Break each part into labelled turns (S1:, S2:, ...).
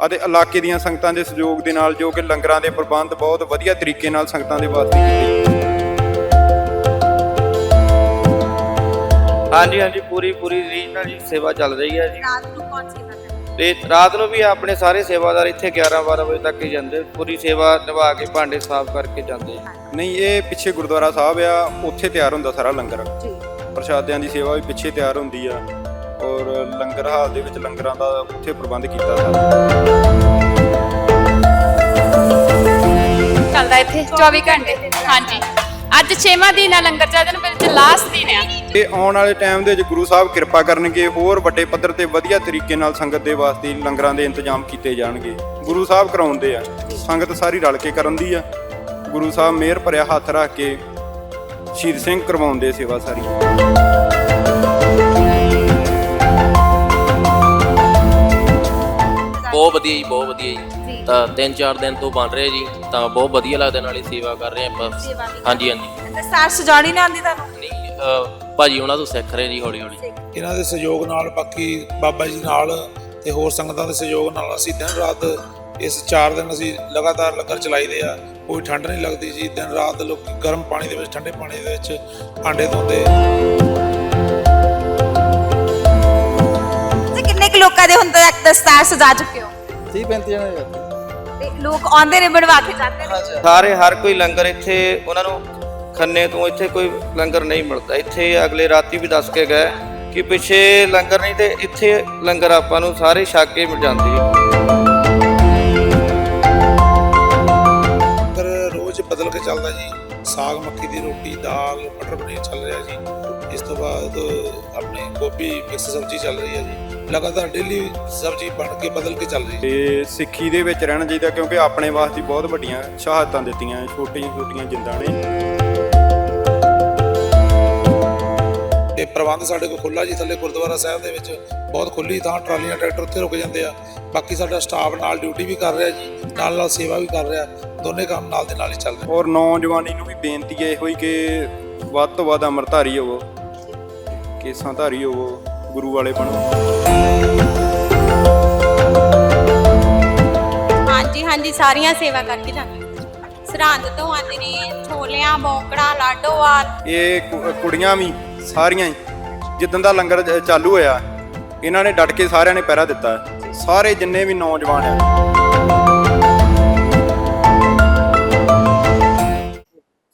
S1: ਅਤੇ ਇਲਾਕੇ ਦੀਆਂ ਸੰਗਤਾਂ ਦੇ ਸਹਿਯੋਗ ਦੇ ਨਾਲ ਜੋ ਕਿ ਲੰਗਰਾਂ ਦੇ ਪ੍ਰਬੰਧ ਬਹੁਤ ਵਧੀਆ ਤਰੀਕੇ ਨਾਲ ਸੰਗਤਾਂ ਦੇ ਵਾਸਤੇ ਕੀਤੇ
S2: ਹਾਂਜੀ ਹਾਂਜੀ ਪੂਰੀ ਪੂਰੀ ਰੀਝ ਨਾਲ ਜੀ ਸੇਵਾ ਚੱਲ ਰਹੀ ਹੈ ਜੀ।
S3: ਰਾਤ ਨੂੰ ਕੌਣ ਸੇਵਾ ਕਰਦਾ?
S2: ਤੇ ਰਾਤ ਨੂੰ ਵੀ ਆਪਣੇ ਸਾਰੇ ਸੇਵਾਦਾਰ ਇੱਥੇ 11 12 ਵਜੇ ਤੱਕ ਹੀ ਜਾਂਦੇ ਪੂਰੀ ਸੇਵਾ ਨਿਭਾ ਕੇ ਭਾਂਡੇ ਸਾਫ਼ ਕਰਕੇ ਜਾਂਦੇ।
S1: ਨਹੀਂ ਇਹ ਪਿੱਛੇ ਗੁਰਦੁਆਰਾ ਸਾਹਿਬ ਆ ਉੱਥੇ ਤਿਆਰ ਹੁੰਦਾ ਸਾਰਾ ਲੰਗਰ।
S3: ਜੀ।
S1: ਪ੍ਰਸ਼ਾਦਿਆਂ ਦੀ ਸੇਵਾ ਵੀ ਪਿੱਛੇ ਤਿਆਰ ਹੁੰਦੀ ਆ। ਔਰ ਲੰਗਰ ਹਾਲ ਦੇ ਵਿੱਚ ਲੰਗਰਾਂ ਦਾ ਉੱਥੇ ਪ੍ਰਬੰਧ ਕੀਤਾ ਸਾਰਾ
S4: ਚੱਲਦਾ ਇੱਥੇ 24 ਘੰਟੇ। ਹਾਂਜੀ। ਅੱਜ 6ਵਾਂ ਦਿਨ ਆ ਲੰਗਰ ਚੱਲਣ ਵਿੱਚ ਲਾਸਟ ਦਿਨ ਆ।
S1: ਤੇ ਆਉਣ ਵਾਲੇ ਟਾਈਮ ਦੇ ਵਿੱਚ ਗੁਰੂ ਸਾਹਿਬ ਕਿਰਪਾ ਕਰਨਗੇ ਹੋਰ ਵੱਡੇ ਪੱਧਰ ਤੇ ਵਧੀਆ ਤਰੀਕੇ ਨਾਲ ਸੰਗਤ ਦੇ ਵਾਸਤੇ ਲੰਗਰਾਂ ਦੇ ਇੰਤਜ਼ਾਮ ਕੀਤੇ ਜਾਣਗੇ। ਗੁਰੂ ਸਾਹਿਬ ਕਰਾਉਂਦੇ ਆ। ਸੰਗਤ ਸਾਰੀ ਰਲ ਕੇ ਕਰਨ ਦੀ ਆ। ਗੁਰੂ ਸਾਹਿਬ ਮਿਹਰ ਭਰਿਆ ਹੱਥ ਰੱਖ ਕੇ ਸ਼ਹੀਦ ਸਿੰਘ ਕਰਵਾਉਂਦੇ ਸੇਵਾ ਸਾਰੀ।
S5: ਬਹੁਤ ਵਧੀਆ ਜੀ ਬਹੁਤ ਵਧੀਆ ਜੀ। ਤਾਂ ਤਿੰਨ ਚਾਰ ਦਿਨ ਤੋਂ ਬਣ ਰਿਹਾ ਜੀ ਤਾਂ ਬਹੁਤ ਵਧੀਆ ਲੱਗਦਾ ਨਾਲੇ ਸੇਵਾ ਕਰ ਰਹੇ ਆਪਾਂ। ਹਾਂਜੀ ਹਾਂਜੀ।
S3: ਦਸਤਾਰ ਸਜਾਉਣੀ ਨਾ ਆਉਂਦੀ ਤੁਹਾਨੂੰ?
S5: ਨਹੀਂ ਅਹ, ਭਾਜੀ ਉਹਨਾਂ ਤੋਂ ਸਿੱਖ ਰਹੇ ਜੀ ਹੌਲੀ ਹੌਲੀ।
S6: ਇਹਨਾਂ ਦੇ ਸਹਿਯੋਗ ਨਾਲ ਬਾਕੀ ਬਾਬਾ ਜੀ ਨਾਲ ਤੇ ਹੋਰ ਸੰਗਤਾਂ ਦੇ ਸਹਿਯੋਗ ਨਾਲ ਅਸੀਂ ਦਿਨ ਰਾਤ ਇਸ 4 ਦਿਨ ਅਸੀਂ ਲਗਾਤਾਰ ਲੰਗਰ ਚਲਾਈਦੇ ਆ ਕੋਈ ਠੰਡ ਨਹੀਂ ਲੱਗਦੀ ਜੀ। ਦਿਨ ਰਾਤ ਲੋਕ ਗਰਮ ਪਾਣੀ ਦੇ ਵਿੱਚ ਠੰਡੇ ਪਾਣੀ ਦੇ ਵਿੱਚ ਆਂਡੇ ਧੋਂਦੇ।
S3: ਲੋਕਾਂ ਦੇ ਹੁਣ ਤੱਕ ਦਸਤਾਰ ਸਜਾ ਚੁੱਕੇ ਹੋ।
S7: 30 35 ਜਣੇ
S3: ਤੇ ਲੋਕ ਆਉਂਦੇ ਨੇ ਬਣਵਾ ਕੇ ਜਾਂਦੇ ਨੇ।
S2: ਸਾਰੇ ਹਰ ਕੋਈ ਲੰਗਰ ਇੱਥੇ ਉਹਨਾਂ ਨੂੰ ਖੰਨੇ ਤੋਂ ਇੱਥੇ ਕੋਈ ਲੰਗਰ ਨਹੀਂ ਮਿਲਦਾ। ਇੱਥੇ ਅਗਲੇ ਰਾਤੀ ਵੀ ਦੱਸ ਕੇ ਗਏ ਕਿ ਪਿੱਛੇ ਲੰਗਰ ਨਹੀਂ ਤੇ ਇੱਥੇ ਲੰਗਰ ਆਪਾਂ ਨੂੰ ਸਾਰੇ ਛੱਕ ਕੇ ਮਿਲ ਜਾਂਦੀ ਹੈ
S6: ਲੰਗਰ ਰੋਜ਼ ਬਦਲ ਕੇ ਚੱਲਦਾ ਜੀ। ਸਾਗ ਮੱਕੀ ਦੀ ਰੋਟੀ ਦਾਲ ਮਟਰ ਪਨੀਰ ਚੱਲ ਰਿਹਾ ਜੀ। ਇਸ ਤੋਂ ਬਾਅਦ ਆਪਣੇ ਗੋਭੀ ਮਿਕਸ ਸਬਜ਼ੀ ਚੱਲ ਰਹੀ ਹੈ ਜੀ। ਲਗਾਤਾਰ ਡੇਲੀ ਸਬਜ਼ੀ ਬਣ ਕੇ ਬਦਲ ਕੇ ਚੱਲ ਰਹੀ ਹੈ।
S1: ਤੇ ਸਿੱਖੀ ਦੇ ਵਿੱਚ ਰਹਿਣਾ ਚਾਹੀਦਾ ਕਿਉਂਕਿ ਆਪਣੇ ਵਾਸਤੇ ਬਹੁਤ ਵੱਡੀਆਂ ਸ਼ਹਾਦਤਾਂ ਦਿੱਤੀਆਂ ਛੋਟੀਆਂ ਛੋਟੀਆਂ ਜਿੰਦਾਂ ਨੇ।
S6: ਤੇ ਪ੍ਰਬੰਧ ਸਾਡੇ ਕੋਲ ਖੁੱਲਾ ਜੀ ਥੱਲੇ ਗੁਰਦੁਆਰਾ ਸਾਹਿਬ ਦੇ ਵਿੱਚ ਬਹੁਤ ਖੁੱਲੀ ਥਾਂ ਟਰਾਲੀਆਂ ਟਰੈਕਟਰ ਉੱਥੇ ਰੁਕ ਜਾਂਦੇ ਆ। ਬਾਕੀ ਸਾਡਾ ਸਟਾਫ ਨਾਲ ਡਿਊਟੀ ਵੀ ਕਰ ਰਿਹਾ ਜੀ ਨਾਲ ਨਾਲ ਸੇਵਾ ਵੀ ਕਰ ਰਿਹਾ ਦੋਨੇ ਕੰਮ ਨਾਲ ਦੇ ਨਾਲ ਹੀ ਚੱਲ ਰਹੇ।
S1: ਔਰ ਨੌਜਵਾਨੀ ਨੂੰ ਵੀ ਬੇਨਤੀ ਹੈ ਇਹੋ ਹੀ ਕਿ ਵੱਧ ਤੋਂ ਵੱਧ ਅੰਮ੍ਰਿਤਧਾਰੀ ਹੋਵੋ ਕੇਸਾਂ ਧਾਰੀ ਹੋਵੋ ਗੁਰੂ ਵਾਲੇ ਬਣੋ।
S4: ਹਾਂਜੀ ਹਾਂਜੀ ਸਾਰੀਆਂ ਸੇਵਾ ਕਰਕੇ ਜਾਂਦੇ ਸਰਹੰਦ ਤੋਂ ਆਉਂਦੇ ਨੇ ਛੋਲਿਆਂ ਬੌਂਕੜਾ ਲਾਡੋਵਾਲ।
S1: ਇਹ ਕੁੜੀਆਂ ਵੀ ਸਾਰੀਆਂ ਹੀ ਜਿੱਦਣ ਦਾ ਲੰਗਰ ਚਾਲੂ ਹੋਇਆ ਇਹਨਾਂ ਨੇ ਡਟ ਕੇ ਸਾਰਿਆਂ ਨੇ ਪਹਿਰਾ ਦਿੱਤਾ। ਸਾਰੇ ਜਿੰਨੇ ਵੀ ਨੌਜਵਾਨ ਆ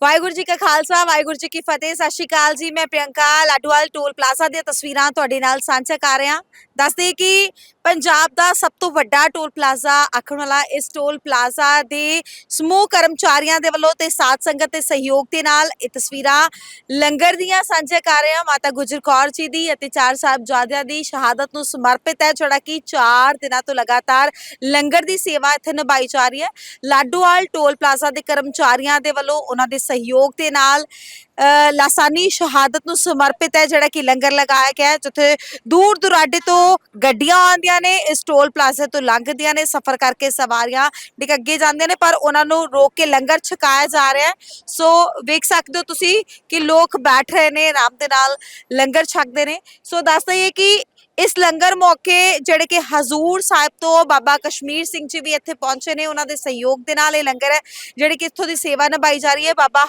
S3: ਵਾਹਿਗੁਰੂ ਜੀ ਕਾ ਖਾਲਸਾ, ਵਾਹਿਗੁਰੂ ਜੀ ਕੀ ਫਤਿਹ। ਸਤਿ ਸ਼੍ਰੀ ਅਕਾਲ ਜੀ, ਮੈਂ ਪ੍ਰਿਯੰਕਾ ਲਾਡੂਵਾਲ ਟੋਲ ਪਲਾਜ਼ਾ ਦੀਆਂ ਤਸਵੀਰਾਂ ਤੁਹਾਡੇ ਨਾਲ ਸਾਂਝਾ ਕਰ ਰਿਹਾ। ਦੱਸਦੇ ਕਿ ਪੰਜਾਬ ਦਾ ਸਭ ਤੋਂ ਵੱਡਾ ਟੋਲ ਪਲਾਜ਼ਾ ਆਖਣ ਵਾਲਾ ਇਸ ਟੋਲ ਪਲਾਜ਼ਾ ਦੇ ਸਮੂਹ ਕਰਮਚਾਰੀਆਂ ਦੇ ਵੱਲੋਂ ਤੇ ਸਾਥ ਸੰਗਤ ਦੇ ਸਹਿਯੋਗ ਦੇ ਨਾਲ ਇਹ ਤਸਵੀਰਾਂ ਲੰਗਰ ਦੀਆਂ ਸਾਂਝਾ ਕਰ ਰਿਹਾ ਮਾਤਾ ਗੁਜਰ ਕੌਰ ਜੀ ਦੀ ਅਤੇ ਚਾਰ ਸਾਹਿਬਜ਼ਾਦਿਆਂ ਦੀ ਸ਼ਹਾਦਤ ਨੂੰ ਸਮਰਪਿਤ ਹੈ, ਜਿਹੜਾ ਕਿ 4 ਦਿਨਾਂ ਤੋਂ ਲਗਾਤਾਰ ਲੰਗਰ ਦੀ ਸੇਵਾ ਇੱਥੇ ਨਿਭਾਈ ਜਾ ਰਹੀ ਹੈ। ਲਾਡੋਵਾਲ ਟੋਲ ਪਲਾਜ਼ਾ ਦੇ ਕਰਮਚਾਰੀਆਂ ਦੇ ਵੱਲੋਂ ਉਹਨਾਂ ਦੇ ਸਹਿਯੋਗ ਦੇ ਨਾਲ ਲਾਸਾਨੀ ਸ਼ਹਾਦਤ ਨੂੰ ਸਮਰਪਿਤ ਹੈ ਜਿਹੜਾ ਕਿ ਲੰਗਰ ਲਗਾਇਆ ਗਿਆ ਹੈ, ਜਿੱਥੇ ਦੂਰ ਦੁਰਾਡੇ ਤੋਂ ਗੱਡੀਆਂ ਆਉਂਦੀਆਂ ਨੇ ਇਸ ਟੋਲ ਪਲਾਜ਼ੇ ਤੋਂ ਲੰਘਦੀਆਂ ਨੇ, ਸਫ਼ਰ ਕਰਕੇ ਸਵਾਰੀਆਂ ਡਿੱਗ ਅੱਗੇ ਜਾਂਦੀਆਂ ਨੇ, ਪਰ ਉਹਨਾਂ ਨੂੰ ਰੋਕ ਕੇ ਲੰਗਰ ਛਕਾਇਆ ਜਾ ਰਿਹਾ ਹੈ। ਸੋ ਵੇਖ ਸਕਦੇ ਹੋ ਤੁਸੀਂ ਕਿ ਲੋਕ ਬੈਠ ਰਹੇ ਨੇ, ਆਰਾਮ ਦੇ ਨਾਲ ਲੰਗਰ ਛਕਦੇ ਨੇ। ਸੋ ਦੱਸ ਦਈਏ ਕਿ ਇਸ ਲੰਗਰ ਮੌਕੇ ਜਿਹੜੇ ਕਿ ਹਜ਼ੂਰ ਸਾਹਿਬ ਤੋਂ ਬਾਬਾ ਕਸ਼ਮੀਰ ਸਿੰਘ ਜੀ ਵੀ ਇੱਥੇ ਪਹੁੰਚੇ ਨੇ ਉਹਨਾਂ ਦੇ ਸਹਿਯੋਗ ਦੇ ਨਾਲ ਇਹ ਲੰਗਰ ਹੈ ਜਿਹੜੇ ਕਿ ਇੱਥੋਂ ਦੀ ਸੇਵਾ ਨਿਭਾਈ ਜਾ ਰਹੀ ਹੈ। ਬਾਬਾ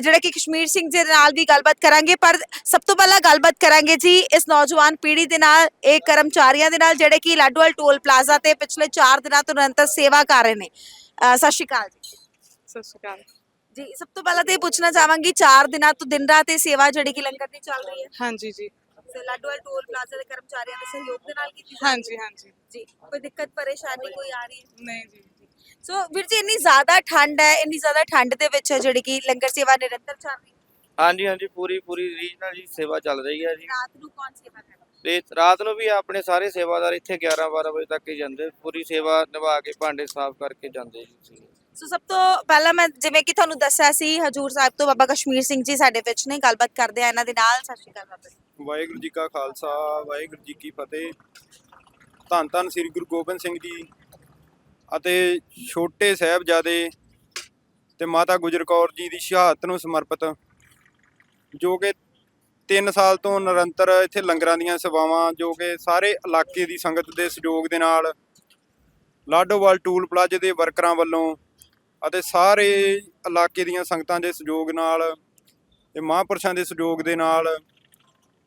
S3: ਜਿਹੜੇ ਕਿ ਕਸ਼ਮੀਰ ਸਿੰਘ ਜੀ ਦੇ ਨਾਲ ਵੀ ਗੱਲਬਾਤ ਕਰਾਂਗੇ ਪਰ ਸਭ ਤੋਂ ਪਹਿਲਾਂ ਗੱਲਬਾਤ ਕਰਾਂਗੇ ਜੀ ਇਸ ਨੌਜਵਾਨ ਪੀੜ੍ਹੀ ਦੇ ਨਾਲ ਇਹ ਕਰਮਚਾਰੀਆਂ ਦੇ ਨਾਲ ਜਿਹੜੇ ਕਿ ਲਾਡੋਵਾਲ ਟੋਲ ਪਲਾਜ਼ਾ ਤੇ ਪਿਛਲੇ 4 ਦਿਨਾਂ ਤੋਂ ਨਿਰੰਤਰ ਸੇਵਾ ਕਰ ਰਹੇ ਨੇ। ਸਤਿ ਸ਼੍ਰੀ ਅਕਾਲ ਜੀ।
S4: ਸਤਿ ਸ਼੍ਰੀ ਅਕਾਲ।
S3: ਜੀ ਸਭ ਤੋਂ ਪਹਿਲਾਂ ਤੇ ਪੁੱਛਣਾ ਚਾਹਾਂਗੀ 4 ਦਿਨਾਂ ਤੋਂ ਦਿਨ ਰਾਤ ਇਹ ਸੇਵਾ ਜਿਹੜੀ ਕਿ ਲੰਗਰ ਦੀ ਚੱਲ ਰਹੀ ਹੈ।
S8: ਹਾਂਜੀ ਜੀ।
S3: ਲਾਡੋਵਾਲ ਟੋਲ ਪਲਾਜ਼ਾ ਦੇ ਕਰਮਚਾਰੀਆਂ ਦੇ ਸਹਿਯੋਗ ਦੇ ਨਾਲ ਕੀਤੀ ਜਾ ਰਹੀ
S8: ਹਾਂਜੀ ਹਾਂਜੀ।
S3: ਹੈ ਜੀ ਕੋਈ ਦਿੱਕਤ ਪਰੇਸ਼ਾਨੀ ਕੋਈ ਆ ਰਹੀ ਹੈ?
S8: ਨਹੀਂ ਜੀ
S3: ਸੋ ਵੀਰ ਜੀ ਇੰਨੀ ਜ਼ਿਆਦਾ ਠੰਡ ਹੈ ਇੰਨੀ ਜ਼ਿਆਦਾ ਠੰਡ ਦੇ ਵਿੱਚ ਜਿਹੜੀ ਕਿ ਲੰਗਰ ਸੇਵਾ ਨਿਰੰਤਰ ਚੱਲ ਰਹੀ ਹੈ।
S2: ਹਾਂਜੀ ਹਾਂਜੀ ਪੂਰੀ ਪੂਰੀ ਰੀਝ ਨਾਲ ਜੀ ਸੇਵਾ ਚੱਲ ਰਹੀ ਹੈ ਜੀ।
S3: ਰਾਤ ਨੂੰ ਕੌਣ ਸੇਵਾ ਕਰਦਾ?
S2: ਤੇ ਰਾਤ ਨੂੰ ਵੀ ਆਪਣੇ ਸਾਰੇ ਸੇਵਾਦਾਰ ਇੱਥੇ 11 12 ਵਜੇ ਤੱਕ ਹੀ ਜਾਂਦੇ ਪੂਰੀ ਸੇਵਾ ਨਿਭਾ ਕੇ ਭਾਂਡੇ ਸਾਫ਼ ਕਰਕੇ ਜਾਂਦੇ ਜੀ।
S3: ਸੋ ਸਭ ਤੋਂ ਪਹਿਲਾਂ ਮੈਂ ਜਿਵੇਂ ਕਿ ਤੁਹਾਨੂੰ ਦੱਸਿਆ ਸੀ, ਹਜੂਰ ਸਾਹਿਬ ਤੋਂ ਬਾਬਾ ਕਸ਼ਮੀਰ ਸਿੰਘ ਜੀ ਸਾਡੇ ਵਿੱਚ ਨੇ ਗੱਲਬਾਤ ਕਰਦੇ ਆ, ਇਹਨਾਂ ਦੇ ਨਾਲ। ਸਤਿ ਸ਼੍ਰੀ ਅਕਾਲ ਬਾਬਾ ਜੀ।
S1: ਵਾਹਿਗੁਰੂ ਜੀ ਕਾ ਖਾਲਸਾ, ਵਾਹਿਗੁਰੂ ਜੀ ਕੀ ਫਤਿਹ। ਧੰਨ ਧੰਨ ਸ੍ਰੀ ਗੁਰੂ ਗੋਬਿੰਦ ਸਿੰਘ ਜੀ ਅਤੇ ਛੋਟੇ ਸਾਹਿਬਜ਼ਾਦੇ ਤੇ ਮਾਤਾ ਗੁਜਰ ਕੌਰ ਜੀ ਦੀ ਸ਼ਹਾਦਤ ਨੂੰ ਸਮਰਪਿਤ, ਜੋ ਕਿ 3 ਸਾਲ ਤੋਂ ਨਿਰੰਤਰ ਇੱਥੇ ਲੰਗਰਾਂ ਦੀਆਂ ਸੇਵਾਵਾਂ, ਜੋ ਕਿ ਸਾਰੇ ਇਲਾਕੇ ਦੀ ਸੰਗਤ ਦੇ ਸਹਿਯੋਗ ਦੇ ਨਾਲ ਲਾਡੋਵਾਲ ਟੂਲ ਪਲਾਜ਼ੇ ਦੇ ਵਰਕਰਾਂ ਵੱਲੋਂ ਅਤੇ ਸਾਰੇ ਇਲਾਕੇ ਦੀਆਂ ਸੰਗਤਾਂ ਦੇ ਸਹਿਯੋਗ ਨਾਲ ਤੇ ਮਹਾਂਪੁਰਸ਼ਾਂ ਦੇ ਸਹਿਯੋਗ ਦੇ ਨਾਲ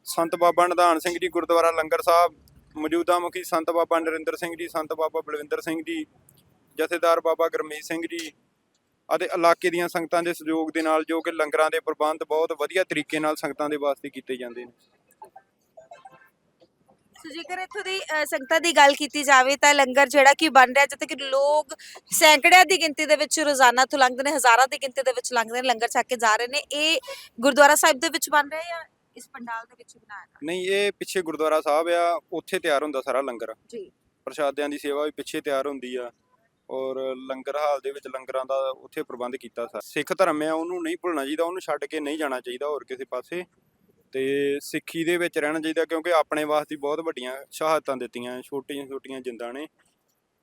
S1: ਸੰਤ ਬਾਬਾ ਨਿਧਾਨ ਸਿੰਘ ਜੀ ਗੁਰਦੁਆਰਾ ਲੰਗਰ ਸਾਹਿਬ, ਮੌਜੂਦਾ ਮੁਖੀ ਸੰਤ ਬਾਬਾ ਨਰਿੰਦਰ ਸਿੰਘ ਜੀ, ਸੰਤ ਬਾਬਾ ਬਲਵਿੰਦਰ ਸਿੰਘ ਜੀ, ਜਥੇਦਾਰ ਬਾਬਾ ਗੁਰਮੀਤ ਸਿੰਘ ਜੀ ਅਤੇ ਇਲਾਕੇ ਦੀਆਂ ਸੰਗਤਾਂ ਦੇ ਸਹਿਯੋਗ ਦੇ ਨਾਲ ਜੋ ਕਿ ਲੰਗਰਾਂ ਦੇ ਪ੍ਰਬੰਧ ਬਹੁਤ ਵਧੀਆ ਤਰੀਕੇ ਨਾਲ ਸੰਗਤਾਂ ਦੇ ਵਾਸਤੇ ਕੀਤੇ ਜਾਂਦੇ ਨੇ।
S3: ਸੋ ਜੇਕਰ ਇੱਥੋਂ ਦੀ ਅ, ਸੰਗਤਾਂ ਦੀ ਗੱਲ ਕੀਤੀ ਜਾਵੇ ਤਾਂ ਲੰਗਰ ਜਿਹੜਾ ਕਿ ਬਣ ਰਿਹਾ ਜਿੱਥੇ ਕਿ ਲੋਕ ਸੈਂਕੜਿਆਂ ਦੀ ਗਿਣਤੀ ਦੇ ਵਿੱਚ ਰੋਜ਼ਾਨਾ ਤੋਂ ਲੰਘਦੇ ਨੇ ਹਜ਼ਾਰਾਂ ਦੀ ਗਿਣਤੀ ਦੇ ਵਿੱਚ ਲੰਘਦੇ ਨੇ ਲੰਗਰ ਛਕ ਕੇ ਜਾ ਰਹੇ ਨੇ। ਇਹ ਗੁਰਦੁਆਰਾ ਸਾਹਿਬ ਦੇ ਵਿੱਚ ਬਣ ਰਿਹਾ ਜਾਂ ਇਸ ਪੰਡਾਲ ਦੇ ਵਿੱਚ ਬਣਾਇਆ ਗਿਆ?
S1: ਨਹੀਂ ਇਹ ਪਿੱਛੇ ਗੁਰਦੁਆਰਾ ਸਾਹਿਬ ਆ ਉੱਥੇ ਤਿਆਰ ਹੁੰਦਾ ਸਾਰਾ ਲੰਗਰ।
S3: ਜੀ।
S1: ਪ੍ਰਸ਼ਾਦਿਆਂ ਦੀ ਸੇਵਾ ਵੀ ਪਿੱਛੇ ਤਿਆਰ ਹੁੰਦੀ ਆ ਔਰ ਲੰਗਰ ਹਾਲ ਦੇ ਵਿੱਚ ਲੰਗਰਾਂ ਦਾ ਉੱਥੇ ਪ੍ਰਬੰਧ ਕੀਤਾ ਸਾ ਸਿੱਖ ਧਰਮ ਆ ਉਹਨੂੰ ਨਹੀਂ ਭੁੱਲਣਾ ਚਾਹੀਦਾ ਉਹਨੂੰ ਛੱਡ ਕੇ ਨਹੀਂ ਜਾਣਾ ਚਾਹੀਦਾ ਹੋਰ ਕਿਸੇ ਪਾਸੇ। ਤੇ ਸਿੱਖੀ ਦੇ ਵਿੱਚ ਰਹਿਣਾ ਚਾਹੀਦਾ ਕਿਉਂਕਿ ਆਪਣੇ ਵਾਸਤੇ ਬਹੁਤ ਵੱਡੀਆਂ ਸ਼ਹਾਦਤਾਂ ਦਿੱਤੀਆਂ ਛੋਟੀਆਂ ਛੋਟੀਆਂ ਜਿੰਦਾਂ ਨੇ।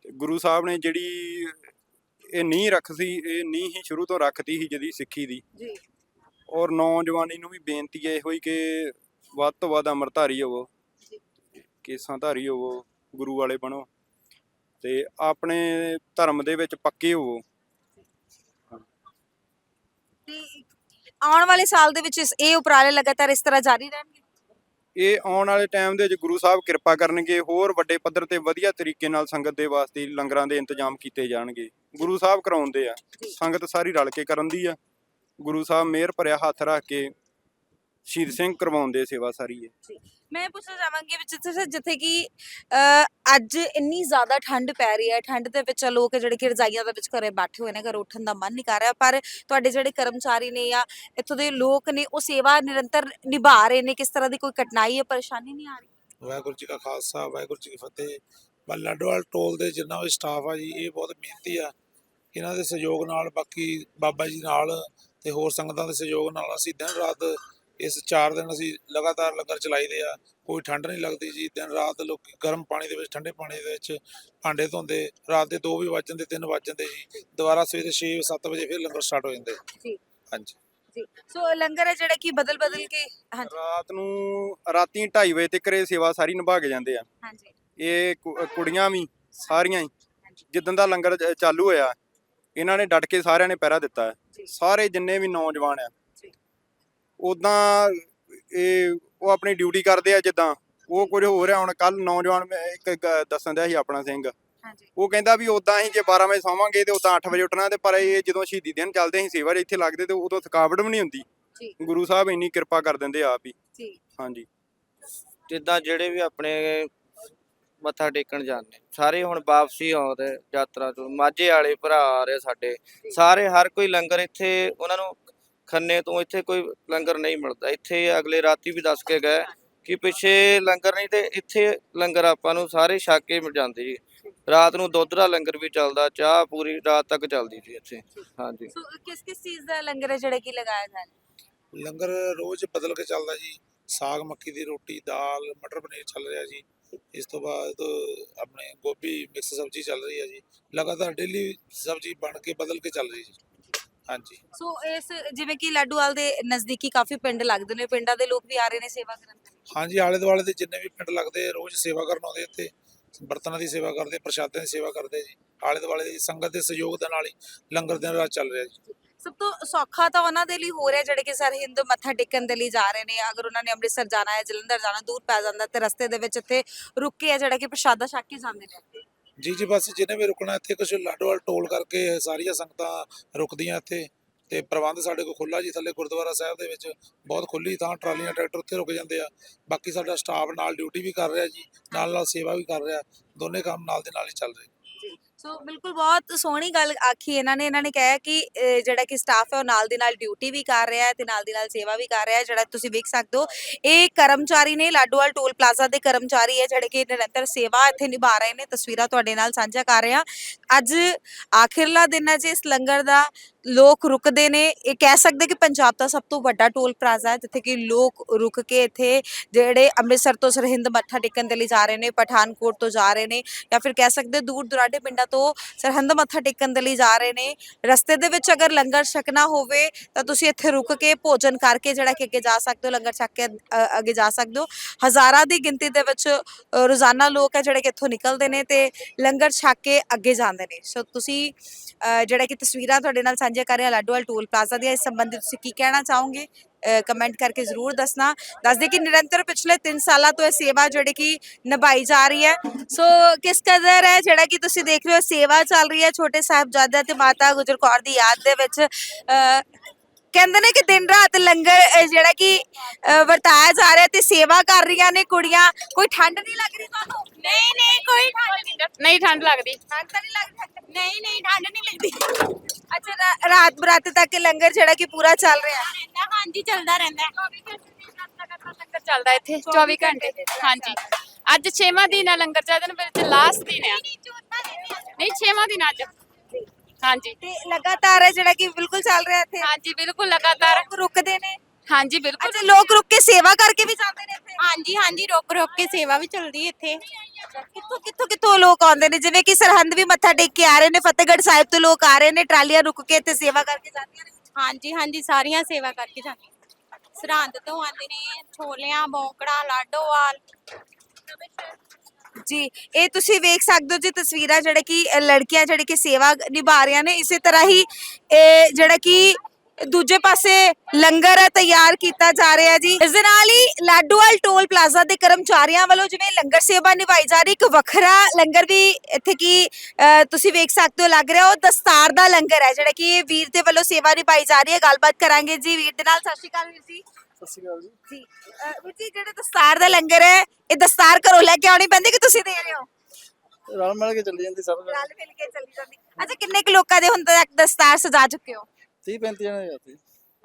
S1: ਤੇ ਗੁਰੂ ਸਾਹਿਬ ਨੇ ਜਿਹੜੀ ਇਹ ਨੀਂਹ ਰੱਖ ਸੀ ਇਹ ਨੀਂਹ ਹੀ ਸ਼ੁਰੂ ਤੋਂ ਰੱਖਤੀ ਸੀ ਜਿਹਦੀ ਸਿੱਖੀ ਦੀ।
S3: ਜੀ।
S1: ਔਰ ਨੌਜਵਾਨੀ ਨੂੰ ਵੀ ਬੇਨਤੀ ਹੈ ਇਹੋ ਹੀ ਕਿ ਵੱਧ ਤੋਂ ਵੱਧ ਅੰਮ੍ਰਿਤਧਾਰੀ ਹੋਵੋ ਕੇਸਾਂ ਧਾਰੀ ਹੋਵੋ ਗੁਰੂ ਵਾਲੇ ਬਣੋ ਤੇ ਆਪਣੇ ਧਰਮ ਦੇ ਵਿੱਚ ਪੱਕੇ ਹੋਵੋ।
S3: ਤੇ ਆਉਣ ਵਾਲੇ ਸਾਲ ਦੇ ਵਿੱਚ ਇਸ- ਇਹ ਉਪਰਾਲੇ ਲਗਾਤਾਰ ਇਸ ਤਰ੍ਹਾਂ ਜਾਰੀ ਰਹਿਣਗੇ?
S1: ਇਹ ਆਉਣ ਵਾਲੇ ਟਾਈਮ ਦੇ ਵਿੱਚ ਗੁਰੂ ਸਾਹਿਬ ਕਿਰਪਾ ਕਰਨਗੇ ਹੋਰ ਵੱਡੇ ਪੱਧਰ ਤੇ ਵਧੀਆ ਤਰੀਕੇ ਨਾਲ ਸੰਗਤ ਦੇ ਵਾਸਤੇ ਲੰਗਰਾਂ ਦੇ ਇੰਤਜ਼ਾਮ ਕੀਤੇ ਜਾਣਗੇ। ਗੁਰੂ ਸਾਹਿਬ ਕਰਾਉਂਦੇ ਆ। ਸੰਗਤ ਸਾਰੀ ਰਲ ਕੇ ਕਰਨ ਦੀ ਆ। ਗੁਰੂ ਸਾਹਿਬ ਮਿਹਰ ਭਰਿਆ ਹੱਥ ਰੱਖ ਕੇ ਸ਼ਹੀਦ ਸਿੰਘ ਕਰਵਾਉਂਦੇ ਸੇਵਾ ਸਾਰੀ ਹੈ
S3: ਮੈਂ ਪੁੱਛਣਾ ਚਾਹਾਂਗੀ ਵੀ ਜਿੱਥੇ ਜਿੱਥੇ ਕਿ ਅੱਜ ਇੰਨੀ ਜ਼ਿਆਦਾ ਠੰਡ ਪੈ ਰਹੀ ਹੈ ਠੰਡ ਦੇ ਵਿੱਚ ਲੋਕ ਜਿਹੜੇ ਕਿ ਰਜ਼ਾਈਆਂ ਦੇ ਵਿੱਚ ਘਰੇ ਬੈਠੇ ਹੋਏ ਨੇ ਘਰ ਉੱਠਣ ਦਾ ਮਨ ਨਹੀਂ ਕਰ ਰਿਹਾ ਪਰ ਤੁਹਾਡੇ ਜਿਹੜੇ ਕਰਮਚਾਰੀ ਨੇ ਜਾਂ ਇੱਥੋਂ ਦੇ ਲੋਕ ਨੇ ਉਹ ਸੇਵਾ ਨਿਰੰਤਰ ਨਿਭਾ ਰਹੇ ਨੇ ਕਿਸ ਤਰ੍ਹਾਂ ਦੀ ਕੋਈ ਕਠਿਨਾਈ ਜਾਂ ਪਰੇਸ਼ਾਨੀ ਨਹੀਂ ਆ ਰਹੀ?
S6: ਵਾਹਿਗੁਰੂ ਜੀ ਕਾ ਖਾਲਸਾ ਵਾਹਿਗੁਰੂ ਜੀ ਕੀ ਫਤਿਹ। ਮੈਂ ਲਾਡੋਵਾਲ ਟੋਲ ਦੇ ਜਿੰਨਾ ਵੀ ਸਟਾਫ ਆ ਜੀ ਇਹ ਬਹੁਤ ਮਿਹਨਤੀ ਆ ਇਹਨਾਂ ਦੇ ਸਹਿਯੋਗ ਨਾਲ ਬਾਕੀ ਬਾਬਾ ਜੀ ਨਾਲ ਤੇ ਹੋਰ ਸੰਗਤਾਂ ਦੇ ਸਹਿਯੋਗ ਨਾਲ ਅਸੀਂ ਦਿਨ ਰਾਤ ਇਸ 4 ਦਿਨ ਅਸੀਂ ਲਗਾਤਾਰ ਲੰਗਰ ਚਲਾਈਦੇ ਆ ਕੋਈ ਠੰਡ ਨਹੀਂ ਲੱਗਦੀ ਜੀ ਦਿਨ ਰਾਤ ਲੋਕ ਗਰਮ ਪਾਣੀ ਦੇ ਵਿੱਚ ਠੰਡੇ ਪਾਣੀ ਦੇ ਵਿੱਚ ਭਾਂਡੇ ਧੋਂਦੇ ਰਾਤ ਦੇ 2 ਵੀ ਵੱਜ ਜਾਂਦੇ 3 ਵੱਜ ਜਾਂਦੇ ਜੀ ਦੁਬਾਰਾ ਸਵੇਰੇ 6 7 ਵਜੇ ਫਿਰ ਲੰਗਰ ਸਟਾਰਟ ਹੋ ਜਾਂਦੇ।
S3: ਜੀ।
S6: ਹਾਂਜੀ।
S3: ਜੀ। ਸੋ ਲੰਗਰ ਹੈ ਜਿਹੜਾ ਕਿ ਬਦਲ ਬਦਲ ਕੇ ਹਾਂਜੀ।
S1: ਰਾਤ ਨੂੰ ਰਾਤੀ 2:30 ਵਜੇ ਤੱਕ ਇਹ ਸੇਵਾ ਸਾਰੀ ਨਿਭਾ ਕੇ ਜਾਂਦੇ ਆ।
S3: ਹਾਂਜੀ।
S1: ਇਹ ਕੁੜੀਆਂ ਵੀ ਸਾਰੀਆਂ ਹੀ ਜਿੱਦਣ ਦਾ ਲੰਗਰ ਚਾਲੂ ਹੋਇਆ ਇਹਨਾਂ ਨੇ ਡਟ ਕੇ ਸਾਰਿਆਂ ਨੇ ਪਹਿਰਾ ਦਿੱਤਾ। ਸਾਰੇ ਜਿੰਨੇ ਵੀ ਨੌਜਵਾਨ ਆ। ਉਦਾਂ ਇਹ ਉਹ ਆਪਣੀ ਡਿਊਟੀ ਕਰਦੇ ਆ ਜਿੱਦਾਂ। ਉਹ ਕੁਝ ਹੋ ਰਿਹਾ ਹੁਣ ਕੱਲ ਨੌਜਵਾਨ ਮੈਂ ਇੱਕ ਗ- ਦੱਸਣ ਦਿਆ ਸੀ ਆਪਣਾ ਸਿੰਘ।
S3: ਹਾਂਜੀ।
S1: ਉਹ ਕਹਿੰਦਾ ਵੀ ਉਦਾਂ ਹੀ ਜੇ 12 ਵਜੇ ਸੌਵਾਂਗੇ ਤੇ ਉਦਾਂ 8 ਵਜੇ ਉੱਠਣਾ ਤੇ ਪਰ ਇਹ ਜਦੋਂ ਸ਼ਹੀਦੀ ਦਿਨ ਚੱਲਦੇ ਅਸੀਂ ਸੇਵਾ 'ਚ ਇੱਥੇ ਲੱਗਦੇ ਤੇ ਉਦੋਂ ਥਕਾਵਟ ਵੀ ਨਹੀਂ ਹੁੰਦੀ।
S3: ਜੀ।
S1: ਗੁਰੂ ਸਾਹਿਬ ਇੰਨੀ ਕਿਰਪਾ ਕਰ ਦਿੰਦੇ ਆਪ ਹੀ।
S3: ਜੀ।
S1: ਹਾਂਜੀ।
S2: ਜਿੱਦਾਂ ਜਿਹੜੇ ਵੀ ਆਪਣੇ ਮੱਥਾ ਟੇਕਣ ਜਾਂਦੇ ਸਾਰੇ ਹੁਣ ਵਾਪਸੀ ਆਉਂਦੇ ਯਾਤਰਾ ਤੋਂ। ਮਾਝੇ ਵਾਲੇ ਭਰਾ ਆ ਰਹੇ ਸਾਡੇ। ਸਾਰੇ ਹਰ ਕੋਈ ਲੰਗਰ ਇੱਥੇ ਉਹਨਾਂ ਨੂੰ ਖੰਨੇ ਤੋਂ ਇੱਥੇ ਕੋਈ ਲੰਗਰ ਨਹੀਂ ਮਿਲਦਾ। ਇੱਥੇ ਅਗਲੇ ਰਾਤੀ ਵੀ ਦੱਸ ਕੇ ਗਏ ਕਿ ਪਿੱਛੇ ਲੰਗਰ ਨਹੀਂ ਤੇ ਇੱਥੇ ਲੰਗਰ ਆਪਾਂ ਨੂੰ ਸਾਰੇ ਛਕ ਕੇ ਮਿਲ ਜਾਂਦੇ ਜੀ। ਰਾਤ ਨੂੰ ਦੁੱਧ ਦਾ ਲੰਗਰ ਵੀ ਚੱਲਦਾ ਚਾਹ ਪੂਰੀ ਰਾਤ ਤੱਕ ਚੱਲਦੀ ਸੀ ਇੱਥੇ। ਹਾਂਜੀ।
S3: ਸੋ ਕਿਸ ਕਿਸ ਚੀਜ਼ ਦਾ ਲੰਗਰ ਹੈ ਜਿਹੜਾ ਕਿ ਲਗਾਇਆ ਜਾ ਰਿਹਾ
S6: ਲੰਗਰ ਰੋਜ਼ ਬਦਲ ਕੇ ਚੱਲਦਾ ਜੀ। ਸਾਗ ਮੱਕੀ ਦੀ ਰੋਟੀ ਦਾਲ ਮਟਰ ਪਨੀਰ ਚੱਲ ਰਿਹਾ ਜੀ। ਇਸ ਤੋਂ ਬਾਅਦ ਆਪਣੇ ਗੋਭੀ ਮਿਕਸ ਸਬਜ਼ੀ ਚੱਲ ਰਹੀ ਹੈ ਜੀ। ਲਗਾਤਾਰ ਡੇਲੀ ਸਬਜ਼ੀ ਬਣ ਕੇ ਬਦਲ ਕੇ ਚੱਲ ਰਹੀ ਜੀ। ਹਾਂਜੀ।
S3: ਸੋ ਇਸ ਜਿਵੇਂ ਕਿ ਲਾਡੂਵਾਲ ਦੇ ਨਜ਼ਦੀਕੀ ਕਾਫੀ ਪਿੰਡ ਲੱਗਦੇ ਨੇ ਪਿੰਡਾਂ ਦੇ ਲੋਕ ਵੀ ਆ ਰਹੇ ਨੇ ਸੇਵਾ ਕਰਨ ਦੇ ਲਈ
S6: ਹਾਂਜੀ ਆਲੇ ਦੁਆਲੇ ਦੇ ਜਿੰਨੇ ਵੀ ਪਿੰਡ ਲੱਗਦੇ ਆ, ਰੋਜ਼ ਸੇਵਾ ਕਰਨ ਆਉਂਦੇ ਇੱਥੇ। ਬਰਤਨਾਂ ਦੀ ਸੇਵਾ ਕਰਦੇ ਪ੍ਰਸ਼ਾਦਿਆਂ ਦੀ ਸੇਵਾ ਕਰਦੇ ਜੀ। ਆਲੇ ਦੁਆਲੇ ਦੀ ਸੰਗਤ ਦੇ ਸਹਿਯੋਗ ਦੇ ਨਾਲ ਹੀ ਲੰਗਰ ਦਿਨ ਰਾਤ ਚੱਲ ਰਿਹਾ ਜੀ।
S3: ਸਭ ਤੋਂ ਸੌਖਾ ਤਾਂ ਉਹਨਾਂ ਦੇ ਲਈ ਹੋ ਰਿਹਾ ਜਿਹੜੇ ਕਿ ਸਰਹਿੰਦ ਮੱਥਾ ਟੇਕਣ ਦੇ ਲਈ ਜਾ ਰਹੇ ਨੇ। ਅਗਰ ਉਹਨਾਂ ਨੇ ਅੰਮ੍ਰਿਤਸਰ ਜਾਣਾ ਹੈ ਜਲੰਧਰ ਜਾਣਾ ਦੂਰ ਪੈ ਜਾਂਦਾ ਤੇ ਰਸਤੇ ਦੇ ਵਿੱਚ ਇੱਥੇ ਰੁਕ ਕੇ ਆ ਜਿਹੜਾ ਕਿ ਪ੍ਰਸ਼ਾਦਾ ਛਕ ਕੇ ਜਾਂਦੇ ਨੇ।
S6: ਜੀ ਜੀ, ਬਸ ਜਿਹਨੇ ਵੀ ਰੁਕਣਾ ਇੱਥੇ ਕੁਝ ਲਾਡੋਵਾਲ ਟੋਲ ਕਰਕੇ ਸਾਰੀਆਂ ਸੰਗਤਾਂ ਰੁਕਦੀਆਂ ਇੱਥੇ। ਤੇ ਪ੍ਰਬੰਧ ਸਾਡੇ ਕੋਲ ਖੁੱਲਾ ਜੀ, ਥੱਲੇ ਗੁਰਦੁਆਰਾ ਸਾਹਿਬ ਦੇ ਵਿੱਚ ਬਹੁਤ ਖੁੱਲੀ ਥਾਂ, ਟਰਾਲੀਆਂ, ਟਰੈਕਟਰ ਉੱਥੇ ਰੁਕ ਜਾਂਦੇ ਆ। ਬਾਕੀ ਸਾਡਾ ਸਟਾਫ ਨਾਲ ਡਿਊਟੀ ਵੀ ਕਰ ਰਿਹਾ ਜੀ ਨਾਲ ਨਾਲ ਸੇਵਾ ਵੀ ਕਰ ਰਿਹਾ। ਦੋਨੇ ਕੰਮ ਨਾਲ ਦੇ ਨਾਲ ਹੀ ਚੱਲ ਰਹੇ।
S3: ਸੋ ਬਿਲਕੁਲ ਬਹੁਤ ਸੋਹਣੀ ਗੱਲ ਆਖੀ ਇਹਨਾਂ ਨੇ ਇਹਨਾਂ ਨੇ ਕਿਹਾ ਕਿ ਅਹ, ਜਿਹੜਾ ਕਿ ਸਟਾਫ ਹੈ ਉਹ ਨਾਲ ਦੀ ਨਾਲ ਡਿਊਟੀ ਵੀ ਕਰ ਰਿਹਾ ਹੈ ਤੇ ਨਾਲ ਦੀ ਨਾਲ ਸੇਵਾ ਵੀ ਕਰ ਰਿਹਾ ਹੈ ਜਿਹੜਾ ਤੁਸੀਂ ਵੇਖ ਸਕਦੇ ਹੋ ਇਹ ਕਰਮਚਾਰੀ ਨੇ ਲਾਡੋਵਾਲ ਟੋਲ ਪਲਾਜ਼ਾ ਦੇ ਕਰਮਚਾਰੀ ਹੈ ਜਿਹੜੇ ਕਿ ਨਿਰੰਤਰ ਸੇਵਾ ਇੱਥੇ ਨਿਭਾ ਰਹੇ ਨੇ ਤਸਵੀਰਾਂ ਤੁਹਾਡੇ ਨਾਲ ਸਾਂਝਾ ਕਰ ਰਹੇ। ਹਾਂ ਅੱਜ ਆਖਿਰਲਾ ਦਿਨ ਹੈ ਜੀ ਇਸ ਲੰਗਰ ਦਾ ਲੋਕ ਰੁਕਦੇ ਨੇ ਇਹ ਕਹਿ ਸਕਦੇ ਕਿ ਪੰਜਾਬ ਦਾ ਸਭ ਤੋਂ ਵੱਡਾ ਟੋਲ ਪਲਾਜ਼ਾ ਹੈ ਜਿੱਥੇ ਕਿ ਲੋਕ ਰੁਕ ਕੇ ਇੱਥੇ ਜਿਹੜੇ ਅੰਮ੍ਰਿਤਸਰ ਤੋਂ ਸਰਹਿੰਦ ਮੱਥਾ ਟੇਕਣ ਦੇ ਲਈ ਜਾ ਰਹੇ ਨੇ ਪਠਾਨਕੋਟ ਤੋਂ ਜਾ ਰਹੇ ਨੇ ਜਾਂ ਫਿਰ ਕਹਿ ਸਕਦੇ ਦੂਰ ਦੁਰਾਡੇ ਪਿੰਡਾਂ ਤੋਂ ਸਰਹੰਦ ਮੱਥਾ ਟੇਕਣ ਦੇ ਲਈ ਜਾ ਰਹੇ ਨੇ। ਰਸਤੇ ਦੇ ਵਿੱਚ ਅਗਰ ਲੰਗਰ ਛਕਣਾ ਹੋਵੇ ਤਾਂ ਤੁਸੀਂ ਇੱਥੇ ਰੁਕ ਕੇ ਭੋਜਨ ਕਰਕੇ ਜਿਹੜਾ ਕਿ ਅੱਗੇ ਜਾ ਸਕਦੇ ਹੋ ਲੰਗਰ ਛਕ ਕੇ ਅ, ਅੱਗੇ ਜਾ ਸਕਦੇ ਹੋ। ਹਜ਼ਾਰਾਂ ਦੀ ਗਿਣਤੀ ਦੇ ਵਿੱਚ ਅ, ਰੋਜ਼ਾਨਾ ਲੋਕ ਹੈ ਜਿਹੜੇ ਕਿ ਇੱਥੋਂ ਨਿਕਲਦੇ ਨੇ ਤੇ ਲੰਗਰ ਛਕ ਕੇ ਅੱਗੇ ਜਾਂਦੇ ਨੇ। ਸੋ ਤੁਸੀਂ ਅ, ਜਿਹੜਾ ਕਿ ਤਸਵੀਰਾਂ ਤੁਹਾਡੇ ਨਾਲ ਸਾਂਝੀਆਂ ਕਰ ਰਹੇ ਹਾਂ ਲਾਡੋਵਾਲ ਟੋਲ ਪਲਾਜ਼ਾ ਦੀਆਂ। ਇਸ ਸੰਬੰਧੀ ਤੁਸੀਂ ਕੀ ਕਹਿਣਾ ਚਾਹੋਗੇ? ਕਮੈਂਟ ਕਰਕੇ ਜ਼ਰੂਰ ਦੱਸਣਾ। ਦੱਸਦੇ ਕਿ ਨਿਰੰਤਰ ਪਿਛਲੇ 3 ਸਾਲਾਂ ਤੋਂ ਇਹ ਸੇਵਾ ਜਿਹੜੀ ਕਿ ਨਿਭਾਈ ਜਾ ਰਹੀ ਹੈ। ਸੋ ਕਿਸ ਕਦਰ ਹੈ ਜਿਹੜਾ ਕਿ ਤੁਸੀਂ ਦੇਖ ਰਹੇ ਹੋ? ਸੇਵਾ ਚੱਲ ਰਹੀ ਹੈ ਛੋਟੇ ਸਾਹਿਬਜ਼ਾਦਿਆਂ ਤੇ ਮਾਤਾ ਗੁਜਰ ਕੌਰ ਦੀ ਯਾਦ ਦੇ ਵਿੱਚ। ਅ, ਕਹਿੰਦੇ ਨੇ ਕਿ ਦਿਨ ਰਾਤ ਲੰਗਰ ਜਿਹੜਾ ਕਿ ਵਰਤਾਇਆ ਜਾ ਰਿਹਾ ਤੇ ਸੇਵਾ ਕਰ ਰਹੀਆਂ ਨੇ ਕੁੜੀਆਂ। ਕੋਈ ਠੰਡ ਨਹੀਂ ਲੱਗ ਰਹੀ ਤੁਹਾਨੂੰ?
S4: ਨਹੀਂ ਨਹੀਂ ਕੋਈ ਠੰਡ ਨਹੀਂ ਨਹੀਂ ਠੰਡ ਲੱਗਦੀ।
S3: ਠੰਡ ਤਾਂ ਨਹੀਂ ਲੱਗ ਰਹੀ?
S4: ਨਹੀਂ ਨਹੀਂ ਠੰਡ ਨਹੀਂ ਲੱਗਦੀ।
S3: ਅੱਛਾ ਰਾ- ਰਾਤ ਬਰਾਤ ਤੱਕ ਲੰਗਰ ਜਿਹੜਾ ਕਿ ਪੂਰਾ ਚੱਲ ਰਿਹਾ। ਹੈ
S4: ਰਹਿੰਦਾ ਹਾਂਜੀ ਚੱਲਦਾ ਰਹਿੰਦਾ ਲੰਗਰ ਚੱਲਦਾ ਇੱਥੇ। 24 ਘੰਟੇ ਹਾਂਜੀ। ਅੱਜ 6ਵਾਂ ਦਿਨ ਆ ਲੰਗਰ ਚੱਲਦੇ ਨੇ ਵਿੱਚ ਲਾਸਟ ਦਿਨ ਆ। ਨਹੀਂ 6ਵਾਂ ਦਿਨ ਅੱਜ। ਹਾਂਜੀ।
S3: ਤੇ ਲਗਾਤਾਰ ਹੈ ਜਿਹੜਾ ਕਿ ਬਿਲਕੁਲ ਚੱਲ ਰਿਹਾ ਇੱਥੇ।
S4: ਹਾਂਜੀ ਬਿਲਕੁਲ ਲਗਾਤਾਰ।
S3: ਰੁਕਦੇ ਨੇ।
S4: ਹਾਂਜੀ ਬਿਲਕੁਲ।
S3: ਅੱਛਾ ਲੋਕ ਰੁਕ ਕੇ ਸੇਵਾ ਕਰਕੇ ਵੀ ਜਾਂਦੇ ਨੇ ਇੱਥੇ?
S4: ਹਾਂਜੀ ਹਾਂਜੀ ਰੁਕ ਰੁਕ ਕੇ ਸੇਵਾ ਵੀ ਚੱਲਦੀ ਹੈ ਇੱਥੇ।
S3: ਕਿੱਥੋਂ ਕਿੱਥੋਂ ਕਿੱਥੋਂ ਲੋਕ ਆਉਂਦੇ ਨੇ? ਜਿਵੇਂ ਕਿ ਸਰਹੰਦ ਵੀ ਮੱਥਾ ਟੇਕ ਕੇ ਆ ਰਹੇ ਨੇ ਫਤਿਹਗੜ੍ਹ ਸਾਹਿਬ ਤੋਂ ਲੋਕ ਆ ਰਹੇ ਨੇ ਟਰਾਲੀਆਂ ਰੁਕ ਕੇ ਇੱਥੇ ਸੇਵਾ ਕਰਕੇ ਜਾਂਦੀਆਂ ਨੇ।
S4: ਹਾਂਜੀ ਹਾਂਜੀ ਸਾਰੀਆਂ ਸੇਵਾ ਕਰਕੇ ਜਾਂਦੇ ਸਰਹੰਦ ਤੋਂ ਆਉਂਦੇ ਨੇ ਛੋਲਿਆਂ ਬੌਂਕੜਾ ਲਾਡੋਵਾਲ
S3: ਜੀ ਇਹ ਤੁਸੀਂ ਵੇਖ ਸਕਦੇ ਹੋ ਜੀ ਤਸਵੀਰਾਂ ਜਿਹੜੇ ਕਿ ਅ, ਲੜਕੀਆਂ ਜਿਹੜੇ ਕਿ ਸੇਵਾ ਨਿਭਾ ਰਹੀਆਂ ਨੇ ਇਸੇ ਤਰ੍ਹਾਂ ਹੀ ਇਹ ਜਿਹੜਾ ਕਿ ਦੂਜੇ ਪਾਸੇ ਲੰਗਰ ਹੈ ਤਿਆਰ ਕੀਤਾ ਜਾ ਰਿਹਾ ਜੀ। ਇਸ ਦੇ ਨਾਲ ਹੀ ਲਾਡੋਵਾਲ ਟੋਲ ਪਲਾਜ਼ਾ ਦੇ ਕਰਮਚਾਰੀਆਂ ਵੱਲੋਂ ਜਿਵੇਂ ਲੰਗਰ ਸੇਵਾ ਨਿਭਾਈ ਜਾ ਰਹੀ ਇੱਕ ਵੱਖਰਾ ਲੰਗਰ ਵੀ ਇੱਥੇ ਕੀ ਤੁਸੀਂ ਵੇਖ ਸਕਦੇ ਹੋ ਲੱਗ ਰਿਹਾ ਉਹ ਦਸਤਾਰ ਦਾ ਲੰਗਰ ਹੈ ਜਿਹੜਾ ਕਿ ਇਹ ਵੀਰ ਦੇ ਵੱਲੋਂ ਸੇਵਾ ਨਿਭਾਈ ਜਾ ਰਹੀ ਹੈ। ਗੱਲਬਾਤ ਕਰਾਂਗੇ ਜੀ ਵੀਰ ਦੇ ਨਾਲ। ਸਤਿ ਸ਼੍ਰੀ ਅਕਾਲ ਵੀਰ ਜੀ।
S7: ਸਤਿ ਸ਼੍ਰੀ ਅਕਾਲ ਜੀ।
S3: ਜੀ ਅ, ਵੀਰ ਜੀ ਜਿਹੜੇ ਦਸਤਾਰ ਦਾ ਲੰਗਰ ਹੈ ਇਹ ਦਸਤਾਰ ਘਰੋਂ ਲੈ ਕੇ ਆਉਣੀ ਪੈਂਦੀ ਕਿ ਤੁਸੀਂ ਦੇ ਰਹੇ ਹੋ?
S7: ਰਲ ਮਿਲ ਕੇ ਚੱਲੀ ਜਾਂਦੀ ਸਭ
S3: ਰਲ ਮਿਲ ਕੇ ਚੱਲੀ ਜਾਂਦੀ। ਅੱਛਾ ਕਿੰਨੇ ਕੁ ਲੋਕਾਂ ਦੇ ਹੁਣ ਤੱਕ ਦਸਤਾਰ ਸਜਾ ਚੁੱਕੇ ਹੋ?
S7: 30 35 ਜਣੇ ਜਾਂਦੇ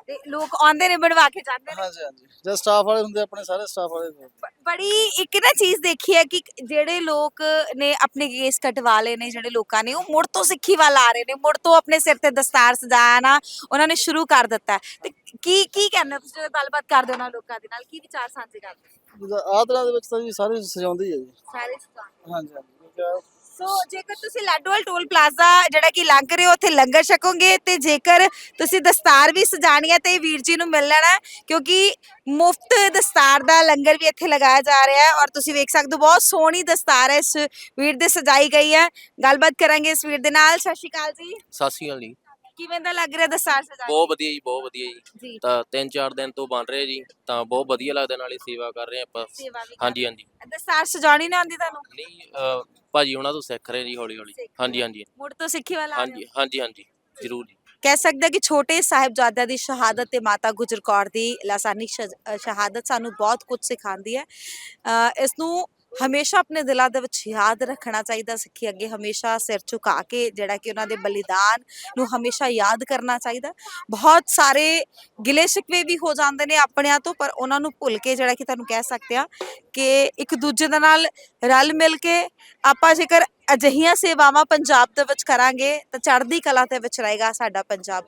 S3: ਤੇ ਲੋਕ ਆਉਂਦੇ ਨੇ ਬਣਵਾ ਕੇ ਜਾਂਦੇ ਨੇ
S7: ਹਾਂਜੀ ਹਾਂਜੀ ਜਦ ਸਟਾਫ ਵਾਲੇ ਹੁੰਦੇ ਆਪਣੇ ਸਾਰੇ ਸਟਾਫ ਵਾਲੇ ਹੁੰਦੇ।
S3: ਬ- ਬੜੀ ਇੱਕ ਨਾ ਚੀਜ਼ ਦੇਖੀ ਹੈ ਕਿ ਜਿਹੜੇ ਲੋਕ ਨੇ ਆਪਣੇ ਕੇਸ ਕਟਵਾ ਲਏ ਨੇ ਜਿਹੜੇ ਲੋਕਾਂ ਨੇ ਉਹ ਮੁੜ ਤੋਂ ਸਿੱਖੀ ਵੱਲ ਆ ਰਹੇ ਨੇ ਮੁੜ ਤੋਂ ਆਪਣੇ ਸਿਰ ਤੇ ਦਸਤਾਰ ਸਜਾਣਾ ਉਹਨਾਂ ਨੇ ਸ਼ੁਰੂ ਕਰ ਦਿੱਤਾ ਹੈ। ਤੇ ਕੀ ਕੀ ਕਹਿੰਦੇ ਹੋ ਤੁਸੀਂ ਜਦੋਂ ਗੱਲਬਾਤ ਕਰਦੇ ਹੋ ਨਾ ਲੋਕਾਂ ਦੇ ਨਾਲ ਕੀ ਵਿਚਾਰ ਸਾਂਝੇ ਕਰਦੇ ਹੋ?
S7: ਜਿੱਦਾਂ ਆਹ ਤਰ੍ਹਾਂ ਦੇ ਵਿੱਚ ਤਾਂ ਜੀ ਸਾਰੇ ਸਜਾਉਂਦੀ ਹੈ ਜੀ
S3: ਸਾਰੇ ਸਜਾਉਂਦੇ
S7: ਹਾਂਜੀ ਹਾਂਜੀ ਕਿਉਂਕਿ
S3: ਸੋ ਜੇਕਰ ਤੁਸੀਂ ਲਾਡੋਵਾਲ ਟੋਲ ਪਲਾਜ਼ਾ ਜਿਹੜਾ ਕਿ ਲੰਘ ਰਹੇ ਹੋ, ਉੱਥੇ ਲੰਗਰ ਛਕੋਗੇ ਤੇ ਜੇਕਰ ਤੁਸੀਂ ਦਸਤਾਰ ਵੀ ਸਜਾਣੀ ਹੈ ਤੇ ਵੀਰ ਜੀ ਨੂੰ ਮਿਲ ਲੈਣਾ ਕਿਉਂਕਿ ਮੁਫਤ ਦਸਤਾਰ ਦਾ ਲੰਗਰ ਵੀ ਇੱਥੇ ਲਗਾਇਆ ਜਾ ਰਿਹਾ ਹੈ ਔਰ ਤੁਸੀਂ ਵੇਖ ਸਕਦੇ ਹੋ, ਬਹੁਤ ਸੋਹਣੀ ਦਸਤਾਰ ਹੈ ਇਸ ਵੀਰ ਦੇ ਸਜਾਈ ਗਈ ਹੈ। ਗੱਲਬਾਤ ਕਰਾਂਗੇ ਇਸ ਵੀਰ ਦੇ ਨਾਲ। ਸਤਿ ਸ਼੍ਰੀ ਅਕਾਲ ਜੀ।
S5: ਸਤਿ ਸ਼੍ਰੀ ਅਕਾਲ ਜੀ।
S3: ਕਿਵੇਂ ਦਾ ਲੱਗ ਰਿਹਾ ਦਸਤਾਰ ਸਜਾਈ
S5: ਬਹੁਤ ਵਧੀਆ ਜੀ ਬਹੁਤ ਵਧੀਆ ਜੀ।
S3: ਜੀ।
S5: ਤਾਂ ਤਿੰਨ ਚਾਰ ਦਿਨ ਤੋਂ ਬਣ ਰਹੇ ਜੀ ਤਾਂ ਬਹੁਤ ਵਧੀਆ ਲੱਗਦਾ ਨਾਲੇ ਸੇਵਾ ਕਰ ਰਹੇ ਆਪਾਂ।
S3: ਸੇਵਾ ਵੀ
S5: ਹਾਂਜੀ ਹਾਂਜੀ।
S3: ਦਸਤਾਰ ਸਜਾਉਣੀ ਨਾ ਆਉਂਦੀ ਤੁਹਾਨੂੰ?
S5: ਨਹੀਂ ਅਹ, ਭਾਜੀ ਉਹਨਾਂ ਤੋਂ ਸਿੱਖ ਰਹੇ ਜੀ ਹੌਲੀ ਹੌਲੀ ਹਾਂਜੀ ਹਾਂਜੀ।
S3: ਮੁੜ ਤੋਂ ਸਿੱਖੀ ਵਾਲਾ ਆ ਰਹੇ ਹੋ।
S5: ਹਾਂਜੀ ਹਾਂਜੀ। ਹਾਂਜੀ ਜ਼ਰੂਰ ਜੀ।
S3: ਕਹਿ ਸਕਦੇ ਕਿ ਛੋਟੇ ਸਾਹਿਬਜ਼ਾਦਿਆਂ ਦੀ ਸ਼ਹਾਦਤ ਤੇ ਮਾਤਾ ਗੁਜਰ ਕੌਰ ਦੀ ਲਾਸਾਨੀ ਸ਼ਜ- ਅ, ਸ਼ਹਾਦਤ ਸਾਨੂੰ ਬਹੁਤ ਕੁਝ ਸਿਖਾਉਂਦੀ ਹੈ। ਅ, ਇਸ ਨੂੰ ਹਮੇਸ਼ਾ ਆਪਣੇ ਦਿਲਾਂ ਦੇ ਵਿੱਚ ਯਾਦ ਰੱਖਣਾ ਚਾਹੀਦਾ ਸਿੱਖੀ ਅੱਗੇ ਹਮੇਸ਼ਾ ਸਿਰ ਝੁਕਾ ਕੇ ਜਿਹੜਾ ਕਿ ਉਹਨਾਂ ਦੇ ਬਲੀਦਾਨ ਨੂੰ ਹਮੇਸ਼ਾ ਯਾਦ ਕਰਨਾ ਚਾਹੀਦਾ। ਬਹੁਤ ਸਾਰੇ ਗਿਲੇ ਸ਼ਿਕਵੇ ਵੀ ਹੋ ਜਾਂਦੇ ਨੇ ਆਪਣਿਆਂ ਤੋਂ, ਪਰ ਉਹਨਾਂ ਨੂੰ ਭੁੱਲ ਕੇ ਜਿਹੜਾ ਕਿ ਤੁਹਾਨੂੰ ਕਹਿ ਸਕਦੇ ਆ ਕਿ ਇੱਕ ਦੂਜੇ ਦੇ ਨਾਲ ਰਲ ਮਿਲ ਕੇ ਆਪਾਂ ਜੇਕਰ ਅਜਿਹੀਆਂ ਸੇਵਾਵਾਂ ਪੰਜਾਬ ਦੇ ਵਿੱਚ ਕਰਾਂਗੇ ਤਾਂ ਚੜ੍ਹਦੀ ਕਲਾ ਦੇ ਵਿੱਚ ਰਹੇਗਾ ਸਾਡਾ ਪੰਜਾਬ।